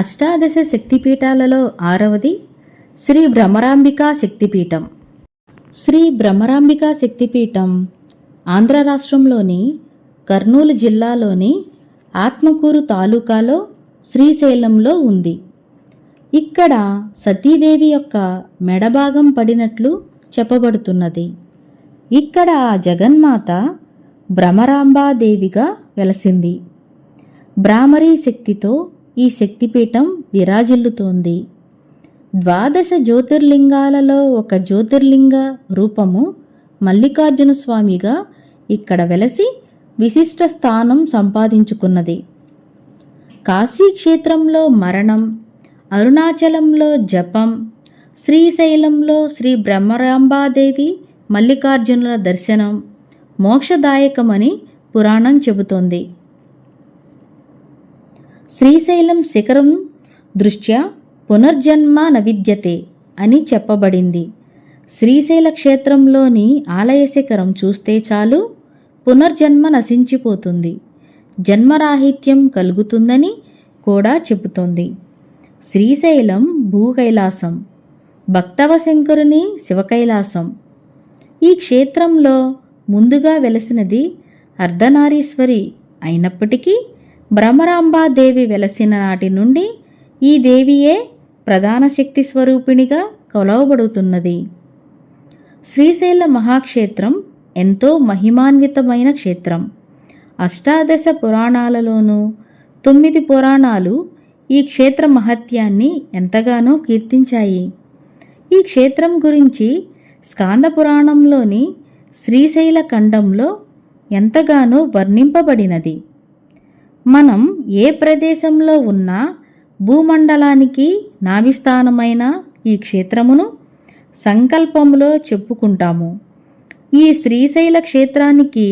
అష్టాదశ శక్తిపీఠాలలో ఆరవది శ్రీ భ్రమరాంబికా శక్తిపీఠం. శ్రీ భ్రమరాంబికా శక్తిపీఠం ఆంధ్ర రాష్ట్రంలోని కర్నూలు జిల్లాలోని ఆత్మకూరు తాలూకాలో శ్రీశైలంలో ఉంది. ఇక్కడ సతీదేవి యొక్క మెడభాగం పడినట్లు చెప్పబడుతున్నది. ఇక్కడ ఆ జగన్మాత భ్రమరాంబాదేవిగా వెలసింది. భ్రామరీ శక్తితో ఈ శక్తిపీఠం విరాజిల్లుతోంది. ద్వాదశ జ్యోతిర్లింగాలలో ఒక జ్యోతిర్లింగ రూపము మల్లికార్జున స్వామిగా ఇక్కడ వెలసి విశిష్ట స్థానం సంపాదించుకున్నది. కాశీక్షేత్రంలో మరణం అరుణాచలంలో జపం శ్రీశైలంలో శ్రీ బ్రహ్మరాంబాదేవి మల్లికార్జునుల దర్శనం మోక్షదాయకమని పురాణం చెబుతోంది. శ్రీశైలం శిఖరం దృష్ట్యా పునర్జన్మ నవిద్యతే అని చెప్పబడింది. శ్రీశైల క్షేత్రంలోని ఆలయ శిఖరం చూస్తే చాలు పునర్జన్మ నశించిపోతుంది. జన్మరాహిత్యం కలుగుతుందని కూడా చెబుతోంది. శ్రీశైలం భూకైలాసం భక్తవశంకరుని శివకైలాసం. ఈ క్షేత్రంలో ముందుగా వెలసినది అర్ధనారీశ్వరి అయినప్పటికీ భ్రమరాంబాదేవి వెలసిన నాటి నుండి ఈ దేవియే ప్రధాన శక్తి స్వరూపిణిగా కొలవబడుతున్నది. శ్రీశైల మహాక్షేత్రం ఎంతో మహిమాన్వితమైన క్షేత్రం. అష్టాదశ పురాణాలలోనూ తొమ్మిది పురాణాలు ఈ క్షేత్ర మహత్యాన్ని ఎంతగానో కీర్తించాయి. ఈ క్షేత్రం గురించి స్కాంద పురాణంలోని శ్రీశైల ఖండంలో ఎంతగానో వర్ణింపబడినది. మనం ఏ ప్రదేశంలో ఉన్నా భూమండలానికి నాభిస్థానమైన ఈ క్షేత్రమును సంకల్పములో చెప్పుకుంటాము. ఈ శ్రీశైల క్షేత్రానికి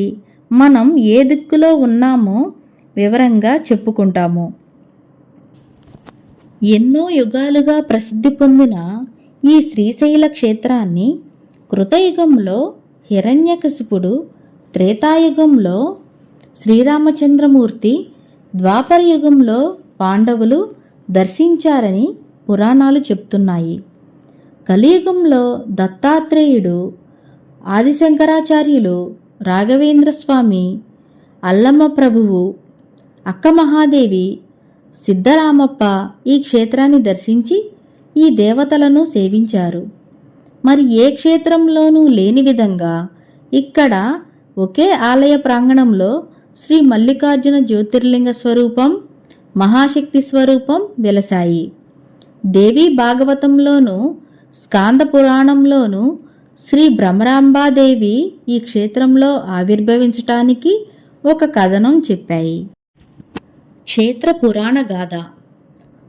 మనం ఏ దిక్కులో ఉన్నామో వివరంగా చెప్పుకుంటాము. ఎన్నో యుగాలుగా ప్రసిద్ధి పొందిన ఈ శ్రీశైల క్షేత్రాన్ని కృతయుగంలో హిరణ్యకశిపుడు త్రేతాయుగంలో శ్రీరామచంద్రమూర్తి ద్వాపర యుగంలో పాండవులు దర్శించారని పురాణాలు చెప్తున్నాయి. కలియుగంలో దత్తాత్రేయుడు ఆదిశంకరాచార్యులు రాఘవేంద్ర స్వామి అల్లమ్మ ప్రభువు అక్క మహాదేవి సిద్ధరామప్ప ఈ క్షేత్రాన్ని దర్శించి ఈ దేవతలను సేవించారు. మరి ఏ క్షేత్రంలోనూ లేని విధంగా ఇక్కడ ఒకే ఆలయ ప్రాంగణంలో శ్రీ మల్లికార్జున జ్యోతిర్లింగ స్వరూపం మహాశక్తి స్వరూపం వెలసాయి. దేవి భాగవతంలోనూ స్కాంద పురాణంలోనూ శ్రీ భ్రమరాంబాదేవి ఈ క్షేత్రంలో ఆవిర్భవించటానికి ఒక కథనం చెప్పాయి. క్షేత్ర పురాణ గాథ.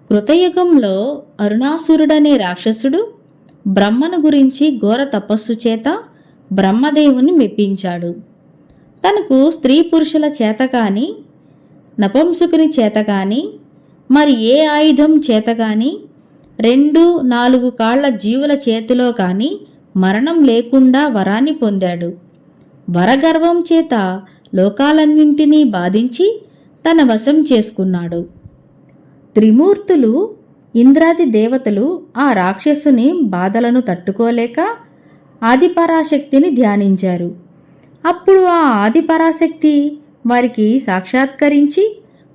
కృతయుగంలో అరుణాసురుడనే రాక్షసుడు బ్రహ్మను గురించి ఘోర తపస్సు చేత బ్రహ్మదేవుని మెప్పించాడు. తనకు స్త్రీ పురుషుల చేత కానీ నపంసుకుని చేత కానీ మరి ఏ ఆయుధం చేత కానీ రెండు నాలుగు కాళ్ళ జీవుల చేతిలో కానీ మరణం లేకుండా వరాన్ని పొందాడు. వరగర్వం చేత లోకాలన్నింటినీ బాధించి తన వశం చేసుకున్నాడు. త్రిమూర్తులు ఇంద్రాది దేవతలు ఆ రాక్షసుని బాధలను తట్టుకోలేక ఆదిపరాశక్తిని ధ్యానించారు. అప్పుడు ఆ ఆదిపరాశక్తి వారికి సాక్షాత్కరించి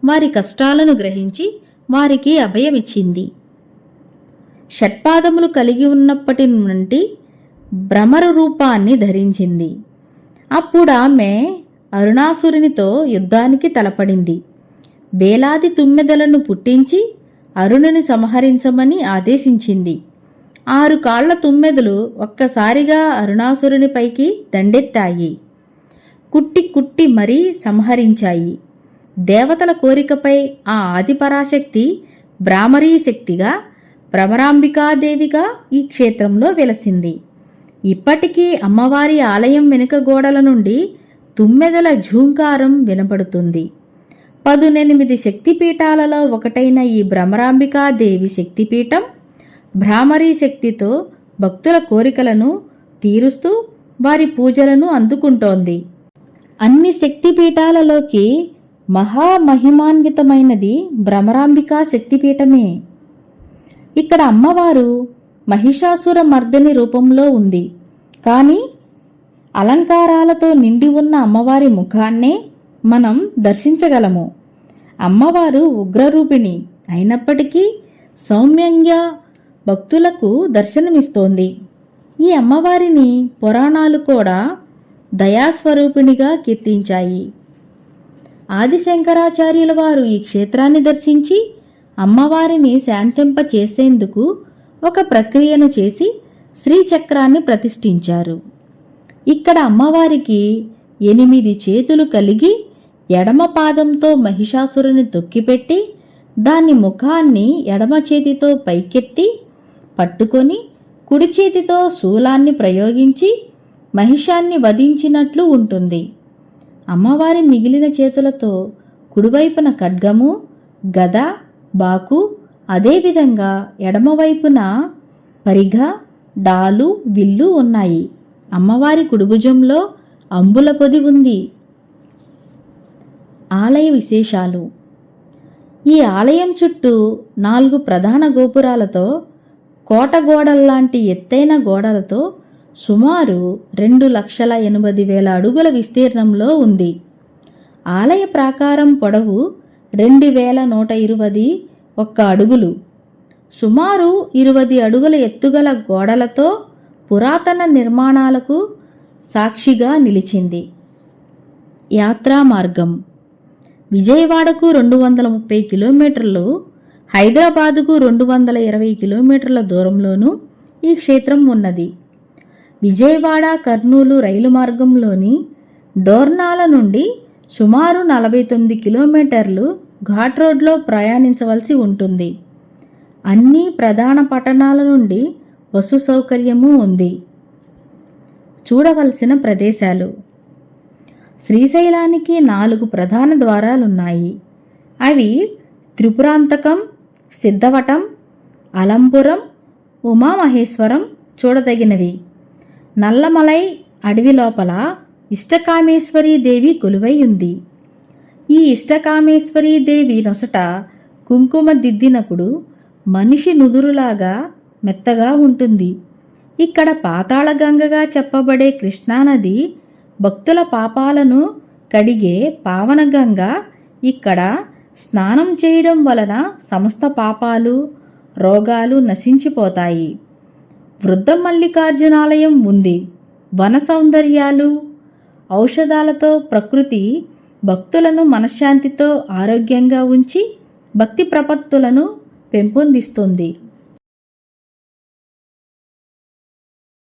వారి కష్టాలను గ్రహించి వారికి అభయమిచ్చింది. షట్పాదములు కలిగి ఉన్నప్పటి నుండి భ్రమర రూపాన్ని ధరించింది. అప్పుడు ఆమె అరుణాసురునితో యుద్ధానికి తలపడింది. వేలాది తుమ్మెదలను పుట్టించి అరుణుని సంహరించమని ఆదేశించింది. ఆరు కాళ్ళ తుమ్మెదలు ఒక్కసారిగా అరుణాసురునిపైకి దండెత్తాయి. కుట్టి కుట్టి మరీ సంహరించాయి. దేవతల కోరికపై ఆ ఆదిపరాశక్తి భ్రామరీ శక్తిగా భ్రమరాంబికాదేవిగా ఈ క్షేత్రంలో వెలసింది. ఇప్పటికీ అమ్మవారి ఆలయం వెనుక గోడల నుండి తుమ్మెదల ఝూంకారం వినపడుతుంది. పదునెనిమిది శక్తిపీఠాలలో ఒకటైన ఈ భ్రమరాంబికాదేవి శక్తిపీఠం భ్రామరీ శక్తితో భక్తుల కోరికలను తీరుస్తూ వారి పూజలను అందుకుంటోంది. అన్ని శక్తిపీఠాలలోకి మహామహిమాన్వితమైనది భ్రమరాంబికా శక్తిపీఠమే. ఇక్కడ అమ్మవారు మహిషాసుర మర్దని రూపంలో ఉంది. కానీ అలంకారాలతో నిండి ఉన్న అమ్మవారి ముఖాన్నే మనం దర్శించగలము. అమ్మవారు ఉగ్రరూపిణి అయినప్పటికీ సౌమ్యంగా భక్తులకు దర్శనమిస్తోంది. ఈ అమ్మవారిని పురాణాలు కూడా దయాస్వరూపిణిగా కీర్తించాయి. ఆదిశంకరాచార్యుల వారు ఈ క్షేత్రాన్ని దర్శించి అమ్మవారిని శాంతింప చేసేందుకు ఒక ప్రక్రియను చేసి శ్రీచక్రాన్ని ప్రతిష్ఠించారు. ఇక్కడ అమ్మవారికి ఎనిమిది చేతులు కలిగి ఎడమ పాదంతో మహిషాసురుని తొక్కిపెట్టి దాని ముఖాన్ని ఎడమ చేతితో పైకెత్తి పట్టుకొని కుడి చేతితో శూలాన్ని ప్రయోగించి మహిషాన్ని వధించినట్లు ఉంటుంది. అమ్మవారి మిగిలిన చేతులతో కుడివైపున ఖడ్గము గద బాకు అదేవిధంగా ఎడమవైపున పరిఘ డాలు విల్లు ఉన్నాయి. అమ్మవారి కుడిభుజంలో అంబుల పొది ఉంది. ఆలయ విశేషాలు. ఈ ఆలయం చుట్టూ నాలుగు ప్రధాన గోపురాలతో కోట గోడల్లాంటి ఎత్తైన గోడలతో సుమారు రెండు లక్షల ఎనభై వేల అడుగుల విస్తీర్ణంలో ఉంది. ఆలయ ప్రాకారం పొడవు రెండు వేల నూట ఇరవై ఒక్క అడుగులు. సుమారు ఇరవై అడుగుల ఎత్తుగల గోడలతో పురాతన నిర్మాణాలకు సాక్షిగా నిలిచింది. యాత్రా మార్గం. విజయవాడకు రెండు వందల ముప్పై కిలోమీటర్లు హైదరాబాదుకు రెండు వందల ఇరవై కిలోమీటర్ల దూరంలోనూ ఈ క్షేత్రం ఉన్నది. విజయవాడ కర్నూలు రైలు మార్గంలోని డోర్నాల నుండి సుమారు నలభై తొమ్మిది కిలోమీటర్లు ఘాట్ రోడ్లో ప్రయాణించవలసి ఉంటుంది. అన్ని ప్రధాన పట్టణాల నుండి బస్సు సౌకర్యము ఉంది. చూడవలసిన ప్రదేశాలు. శ్రీశైలానికి నాలుగు ప్రధాన ద్వారాలున్నాయి. అవి త్రిపురాంతకం సిద్ధవటం అలంపురం ఉమామహేశ్వరం చూడదగినవి. నల్లమలై అడవి లోపల ఇష్టకామేశ్వరీ దేవి కొలువై ఉంది. ఈ ఇష్టకామేశ్వరీ దేవి నొసట కుంకుమ దిద్దినప్పుడు మనిషి నుదురులాగా మెత్తగా ఉంటుంది. ఇక్కడ పాతాళగంగగా చెప్పబడే కృష్ణానది భక్తుల పాపాలను కడిగే పావనగంగ ఇక్కడ స్నానం చేయడం వలన సమస్త పాపాలు రోగాలు నశించిపోతాయి. వృద్ధ మల్లికార్జునాలయం ఉంది. వన సౌందర్యాలు ఔషధాలతో ప్రకృతి భక్తులను మనశ్శాంతితో ఆరోగ్యంగా ఉంచి భక్తి ప్రపత్తులను పెంపొందిస్తుంది.